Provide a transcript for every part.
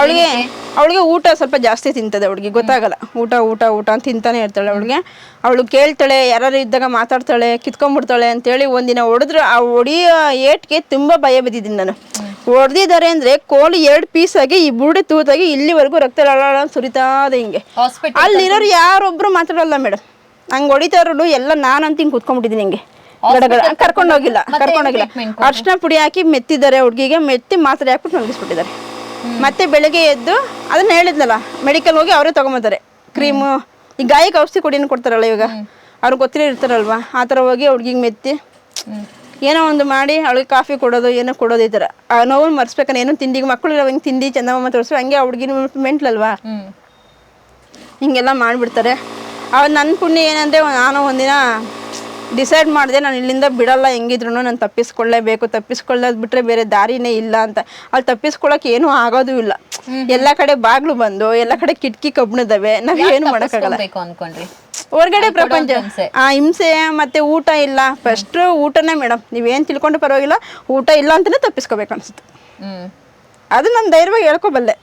ಅವಳಿಗೆ ಅವಳಿಗೆ ಊಟ ಸ್ವಲ್ಪ ಜಾಸ್ತಿ ತಿಂತದೆ ಅವಳಿಗೆ ಗೊತ್ತಾಗಲ್ಲ. ಊಟ ಊಟ ಊಟ ಅಂತ ತಿಂತಾನೆ ಇರ್ತಾಳೆ ಅವಳಿಗೆ. ಅವಳು ಕೇಳ್ತಾಳೆ ಯಾರು ಇದ್ದಾಗ ಮಾತಾಡ್ತಾಳೆ ಕಿತ್ಕೊಂಡ್ಬಿಡ್ತಾಳೆ ಅಂತೇಳಿ ಒಂದಿನ ಹೊಡೆದ್ರು ಆ ಹೊಡಿಯೋ ಏಟ್ಗೆ ತುಂಬ ಭಯ ಬಿದ್ದಿದ್ದೀನಿ ನಾನು. ಹೊಡೆದಿದ್ದಾರೆ ಅಂದ್ರೆ ಕೋಲು ಎರಡು ಪೀಸ್ ಆಗಿ ಈ ಬುರುಡೆ ತೂತಾಗಿ ಇಲ್ಲಿವರೆಗೂ ರಕ್ತ ಸುರಿತಾದೆ ಹಿಂಗೆ. ಅಲ್ಲಿರೋರು ಯಾರೊಬ್ರು ಮಾತಾಡಲ್ಲ ಮೇಡಮ್. ಹಂಗೆ ಹೊಡಿತಾ ಇರೋದು ಎಲ್ಲ ನಾನಂತ ಹಿಂಗೆ ಕುತ್ಕೊಂಡ್ಬಿಟ್ಟಿದ್ದೀನಿ ಹಿಂಗೆ. ಕರ್ಕೊಂಡೋಗಿಲ್ಲ ಕರ್ಕೊಂಡೋಗಿಲ್ಲ. ಅರ್ಶಿನ ಪುಡಿ ಹಾಕಿ ಮೆತ್ತಿದ್ದಾರೆ ಹುಡುಗಿಗೆ ಮೆತ್ತಿ ಮಾತ್ರೆ ಹಾಕ್ಬಿಟ್ಟು ಮಲಗಿಸ್ಬಿಟ್ಟಿದ್ದಾರೆ ಮತ್ತೆ ಬೆಳಗ್ಗೆ ಎದ್ದು ಅದನ್ನ ಹೇಳಿದ್ನಲ್ಲ ಮೆಡಿಕಲ್ ಹೋಗಿ ಅವರೇ ತಗೊಂಬತ್ತಾರೆ ಕ್ರೀಮು ಈ ಗಾಯಕ್ಕೆ ಔಷಧಿ ಕೊಡಿನ ಕೊಡ್ತಾರಲ್ಲ ಇವಾಗ ಅವ್ರಿಗೆ ಗೊತ್ತಿರೋ ಇರ್ತಾರಲ್ವಾ ಆ ಥರ ಹೋಗಿ ಹುಡುಗಿಗೆ ಮೆತ್ತಿ ಏನೋ ಒಂದು ಮಾಡಿ ಅವಳಿಗೆ ಕಾಫಿ ಕೊಡೋದು ಏನೋ ಕೊಡೋದು ಈ ಥರ. ಆ ನೋವು ಮರ್ಸ್ಬೇಕನ್ನ ಏನೋ ತಿಂಡಿಗೆ ಮಕ್ಕಳು ಹಂಗೆ ತಿಂಡಿ ಚಂದಮ್ಮ ತೋರಿಸ್ರು ಹಂಗೆ ಆ ಹುಡುಗಿನ ಮೆಂಟ್ಲಲ್ವಾ? ಹಿಂಗೆಲ್ಲ ಮಾಡಿಬಿಡ್ತಾರೆ. ಅವಾಗ ನನ್ನ ಪುಣ್ಯ ಏನಂದರೆ ನಾನು ಒಂದಿನ ಡಿಸೈಡ್ ಮಾಡಿದೆ ನಾನು ಇಲ್ಲಿಂದ ಬಿಡಲ್ಲ ಹೆಂಗಿದ್ರು ನಾನು ತಪ್ಪಿಸ್ಕೊಳ್ಳೇಬೇಕು. ತಪ್ಪಿಸ್ಕೊಳ್ಳೋದು ಬಿಟ್ಟರೆ ಬೇರೆ ದಾರಿನೇ ಇಲ್ಲ ಅಂತ. ಅಲ್ಲಿ ತಪ್ಪಿಸ್ಕೊಳ್ಳೋಕೆ ಏನೂ ಆಗೋದು ಇಲ್ಲ. ಎಲ್ಲ ಕಡೆ ಬಾಗ್ಲು ಬಂದು ಎಲ್ಲ ಕಡೆ ಕಿಟಕಿ ಕಬ್ಬಿಣದವೆ ನಾವು ಏನು ಮಾಡೋಕ್ಕಾಗಲ್ಲ. ಅನ್ಕೊಂಡ್ರಿ? ಹೊರಗಡೆ ಪ್ರಪಂಚ. ಆ ಹಿಂಸೆ ಮತ್ತೆ ಊಟ ಇಲ್ಲ. ಫಸ್ಟ್ ಊಟನೇ ಮೇಡಮ್. ನೀವೇನು ತಿಳ್ಕೊಂಡು ಪರವಾಗಿಲ್ಲ ಊಟ ಇಲ್ಲ ಅಂತಲೇ ತಪ್ಪಿಸ್ಕೋಬೇಕು ಅನ್ಸುತ್ತೆ. ಅದು ನಾನು ಧೈರ್ಯವಾಗಿ ಹೇಳ್ಕೊಬಲ್ಲೆ.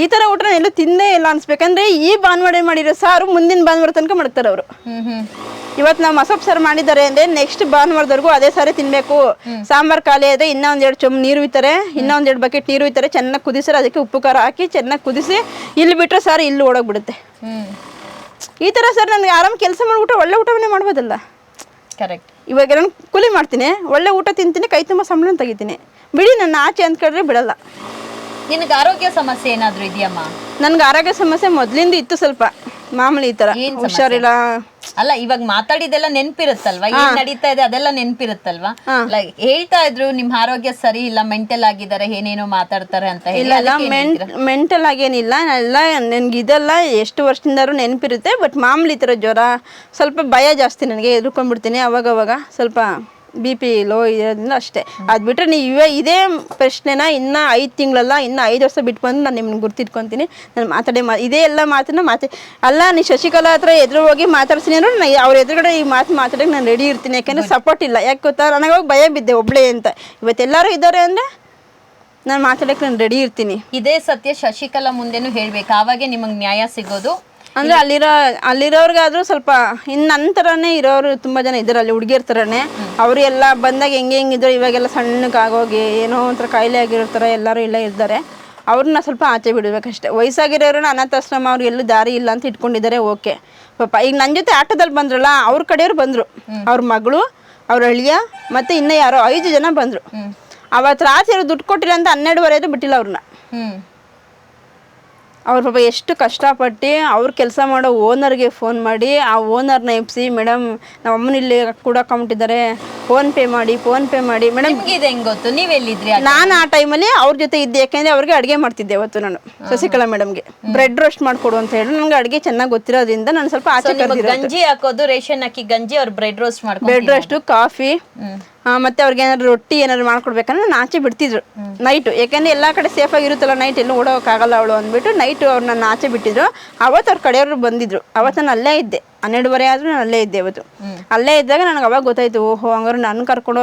ಈ ತರ ಊಟ ಎಲ್ಲೂ ತಿಂದೇ ಇಲ್ಲ ಅನ್ಸ್ಬೇಕಂದ್ರೆ ಈ ಭಾನುವಾರ ಮಾಡಿರೋ ಸಾರು ಮುಂದಿನ ಭಾನುವಾರ ತನಕ ಮಾಡ್ತಾರೆ ಅವರು ಇವತ್ತು ನಾವು ಮಸೊಪ್ಪು ಸಾರು ಮಾಡಿದ್ದಾರೆ ಅಂದ್ರೆ ನೆಕ್ಸ್ಟ್ ಭಾನುವಾರದವರೆಗೂ ಅದೇ ಸಾರಿ ತಿನ್ಬೇಕು. ಸಾಂಬಾರ್ ಖಾಲಿ ಆದ್ರೆ ಇನ್ನೂ ಒಂದೆರಡು ಚಮ್ ನೀರು ಇತ್ತಾರೆ ಇನ್ನೂ ಒಂದೆರಡು ಬಕೆಟ್ ನೀರು ಇತ್ತಾರೆ ಚೆನ್ನಾಗಿ ಕುದಿಸ್ತಾರೆ ಅದಕ್ಕೆ ಉಪ್ಪು ಖಾರ ಹಾಕಿ ಚೆನ್ನಾಗಿ ಕುದಿಸಿ ಇಲ್ಲಿ ಬಿಟ್ಟರೆ ಸಾರು ಇಲ್ಲಿ ಓಡೋಗ್ಬಿಡುತ್ತೆ. ಈ ಥರ ಸರ್ ನನಗೆ ಆರಾಮ್ ಕೆಲಸ ಮಾಡ್ಬಿಟ್ಟು ಒಳ್ಳೆ ಊಟವನ್ನೇ ಮಾಡ್ಬೋದಲ್ಲ. ಕರೆಕ್ಟ್ ಇವಾಗ ನಾನು ಕೂಲಿ ಮಾಡ್ತೀನಿ ಒಳ್ಳೆ ಊಟ ತಿಂತೀನಿ ಕೈ ತುಂಬ ಸಂಬಳ ತೆಗಿತೀನಿ. ಬಿಡಿ ನನ್ನ ಆಚೆ ಅಂದ್ಕೊಂಡ್ರೆ ಬಿಡಲ್ಲ. ನಿನಗೆ ಆರೋಗ್ಯ ಸಮಸ್ಯೆ ಏನಾದರೂ ಇದೆಯಮ್ಮ ನನ್ಗೆ ಆರೋಗ್ಯ ಸಮಸ್ಯೆ ಮೊದಲಿಂದ ಇತ್ತು ಸ್ವಲ್ಪ. ಮಾಮೂಲಿ ಈ ಥರ. ಹುಷಾರಿಲ್ಲ. ಅಲ್ಲ ಇವಾಗ ಮಾತಾಡಿದೆಲ್ಲ ನೆನ್ಪಿರುತ್ತಲ್ವಾ? ಏನ್ ನಡೀತಾ ಇದೆ ಅದೆಲ್ಲ ನೆನ್ಪಿರುತ್ತಲ್ವಾ? ಲೈಕ್ ಹೇಳ್ತಾ ಇದ್ರು ನಿಮ್ ಆರೋಗ್ಯ ಸರಿ ಇಲ್ಲ ಮೆಂಟಲ್ ಆಗಿದ್ದಾರೆ ಏನೇನೋ ಮಾತಾಡ್ತಾರೆ ಅಂತ ಇಲ್ಲ ಅಲ್ಲ ಮೆಂಟಲ್ ಆಗೇನಿಲ್ಲ ಎಲ್ಲ ನನ್ಗೆ ಇದೆಲ್ಲ ಎಷ್ಟು ವರ್ಷದಿಂದ ನೆನಪಿರುತ್ತೆ ಬಟ್ ಮಾಮೂಲಿ ತರ ಥರ ಜ್ವರ ಸ್ವಲ್ಪ ಭಯ ಜಾಸ್ತಿ ನನಗೆ ಎದುರ್ಕೊಂಡ್ಬಿಡ್ತೀನಿ ಅವಾಗವಾಗ ಅವಾಗ ಸ್ವಲ್ಪ ಬಿ ಪಿ ಲೋ ಇರೋದ್ರಿಂದ ಅಷ್ಟೇ. ಅದು ಬಿಟ್ಟರೆ ನೀವು ಇವೇ ಇದೇ ಪ್ರಶ್ನೆನ ಇನ್ನೂ ಐದು ತಿಂಗಳಲ್ಲ, ಇನ್ನೂ ಐದು ವರ್ಷ ಬಿಟ್ಟು ಬಂದು ನಾನು ನಿಮ್ಗೆ ಗುರ್ತಿಟ್ಕೊತೀನಿ. ನಾನು ಮಾತಾಡೇ ಮಾ ಇದೇ ಎಲ್ಲ ಮಾತನ್ನ ಮಾತು ಅಲ್ಲ ನೀ ಶಶಿಕಲಾ ಹತ್ರ ಎದುರು ಹೋಗಿ ಮಾತಾಡ್ತೀನಿ ಅಂದ್ರೆ ನಾನು ಅವ್ರ ಎದುರುಗಡೆ ಈ ಮಾತು ಮಾತಾಡೋಕೆ ನಾನು ರೆಡಿ ಇರ್ತೀನಿ. ಯಾಕೆಂದರೆ ಸಪೋರ್ಟ್ ಇಲ್ಲ. ಯಾಕೆ ಗೊತ್ತಾ? ನನಗೆ ಹೋಗಿ ಭಯ ಬಿದ್ದೆ ಒಬ್ಬಳೇ ಅಂತ. ಇವತ್ತೆಲ್ಲರೂ ಇದ್ದಾರೆ ಅಂದರೆ ನಾನು ಮಾತಾಡೋಕೆ ನಾನು ರೆಡಿ ಇರ್ತೀನಿ. ಇದೇ ಸತ್ಯ ಶಶಿಕಲಾ ಮುಂದೆನೂ ಹೇಳ್ಬೇಕು. ಆವಾಗೆ ನಿಮಗೆ ನ್ಯಾಯ ಸಿಗೋದು ಅಂದ್ರೆ ಅಲ್ಲಿರೋ ಅಲ್ಲಿರೋರ್ಗಾದ್ರೂ ಸ್ವಲ್ಪ ಇನ್ನು ನನ್ನ ಥರನೇ ಇರೋರು ತುಂಬ ಜನ ಇದ್ದಾರೆ ಅಲ್ಲಿ ಹುಡುಗಿಯರ್ ಥರನೇ ಅವರು ಎಲ್ಲ ಬಂದಾಗ ಹೆಂಗೆ ಹೆಂಗಿದ್ರು ಇವಾಗೆಲ್ಲ ಸಣ್ಣಕ್ಕಾಗೋಗಿ ಏನೋ ಒಂಥರ ಕಾಯಿಲೆ ಆಗಿರೋ ಥರ ಎಲ್ಲರೂ ಇಲ್ಲೇ ಇದ್ದಾರೆ ಅವ್ರನ್ನ ಸ್ವಲ್ಪ ಆಚೆ ಬಿಡಬೇಕಷ್ಟೇ. ವಯಸ್ಸಾಗಿರೋರನ್ನ ಅನಾಥಾಶ್ರಮ ಅವ್ರು ಎಲ್ಲೂ ದಾರಿ ಇಲ್ಲ ಅಂತ ಇಟ್ಕೊಂಡಿದ್ದಾರೆ ಓಕೆ. ಪಾಪ ಈಗ ನನ್ನ ಜೊತೆ ಆಟೋದಲ್ಲಿ ಬಂದ್ರಲ್ಲ ಅವ್ರ ಕಡೆಯವ್ರು ಬಂದರು. ಅವ್ರ ಮಗಳು ಅವ್ರ ಅಳಿಯ ಮತ್ತು ಇನ್ನೂ ಯಾರೋ ಐದು ಜನ ಬಂದರು. ಅವತ್ತು ರಾತ್ರಿ ದುಡ್ಡು ಕೊಟ್ಟಿಲ್ಲ ಅಂತ ಹನ್ನೆರಡುವರೆ ಬಿಟ್ಟಿಲ್ಲ ಅವ್ರನ್ನ. ಅವ್ರ ಪಾಪ ಎಷ್ಟು ಕಷ್ಟಪಟ್ಟು ಅವ್ರ ಕೆಲಸ ಮಾಡೋ ಓನರ್ಗೆ ಫೋನ್ ಮಾಡಿ ಆ ಓನರ್ನ ಎಬ್ಸಿ ಮೇಡಮ್ ನಮ್ಮ ಅಮ್ಮನ ಇಲ್ಲಿ ಕೂಡ ಅಕೌಂಟ್ ಇದ್ದಾರೆ ಫೋನ್ ಪೇ ಮಾಡಿ ಫೋನ್ ಪೇ ಮಾಡಿ. ಮೇಡಮ್ ನಿಮ್ಗೆ ಇದು ಹೆಂಗ್ ಗೊತ್ತು? ನೀವ್ ಎಲ್ಲಿದ್ರಿ ನಾನು ಆ ಟೈಮಲ್ಲಿ ಅವ್ರ ಜೊತೆ ಇದ್ದೆ ಯಾಕೆಂದ್ರೆ ಅವ್ರಿಗೆ ಅಡುಗೆ ಮಾಡ್ತಿದ್ದೆ ಅವತ್ತು ನಾನು ಶಶಿಕಲಾ ಮೇಡಮ್ಗೆ. ಬ್ರೆಡ್ ರೋಸ್ಟ್ ಮಾಡಿಕೊಡು ಅಂತ ಹೇಳಿ ನನಗೆ ಅಡುಗೆ ಚೆನ್ನಾಗಿ ಗೊತ್ತಿರೋದ್ರಿಂದ ನಾನು ಸ್ವಲ್ಪ ಆಚೆ ಗಂಜಿ ಹಾಕೋದು ರೇಷನ್ ಹಾಕಿ ಗಂಜಿ ಅವ್ರು ಬ್ರೆಡ್ ರೋಸ್ಟ್ ಮಾಡಿ ಬ್ರೆಡ್ ರೋಸ್ಟು ಕಾಫಿ ಮತ್ತೆ ಅವ್ರಿಗೆ ಏನಾದ್ರು ರೊಟ್ಟಿ ಏನಾದ್ರು ಮಾಡ್ಕೊಡ್ಬೇಕಂದ್ರೆ ನಾನು ಆಚೆ ಬಿಡ್ತಿದ್ರು. ನೈಟು ಯಾಕೆಂದ್ರೆ ಎಲ್ಲ ಕಡೆ ಸೇಫ್ ಆಗಿರುತ್ತಲ್ಲ ನೈಟ್ ಎಲ್ಲೂ ಓಡೋಕ್ಕಾಗಲ್ಲ ಅವಳು ಅಂದ್ಬಿಟ್ಟು ನೈಟು ಅವ್ರು ನನ್ನ ಆಚೆ ಬಿಟ್ಟಿದ್ರು. ಅವತ್ತು ಅವ್ರ ಕಡೆಯವರು ಬಂದಿದ್ರು. ಅವತ್ತು ನಾನು ಅಲ್ಲೇ ಇದ್ದೆ. ಹನ್ನೆರಡುವರೆ ಆದ್ರೂ ನಾನು ಅಲ್ಲೇ ಇದ್ದೆ ಅವತ್ತು. ಅಲ್ಲೇ ಇದ್ದಾಗ ನನಗೆ ಅವಾಗ ಗೊತ್ತಾಯ್ತು ಓಹೋ ಹಂಗಾರು ನಾನು ಕರ್ಕೊಂಡು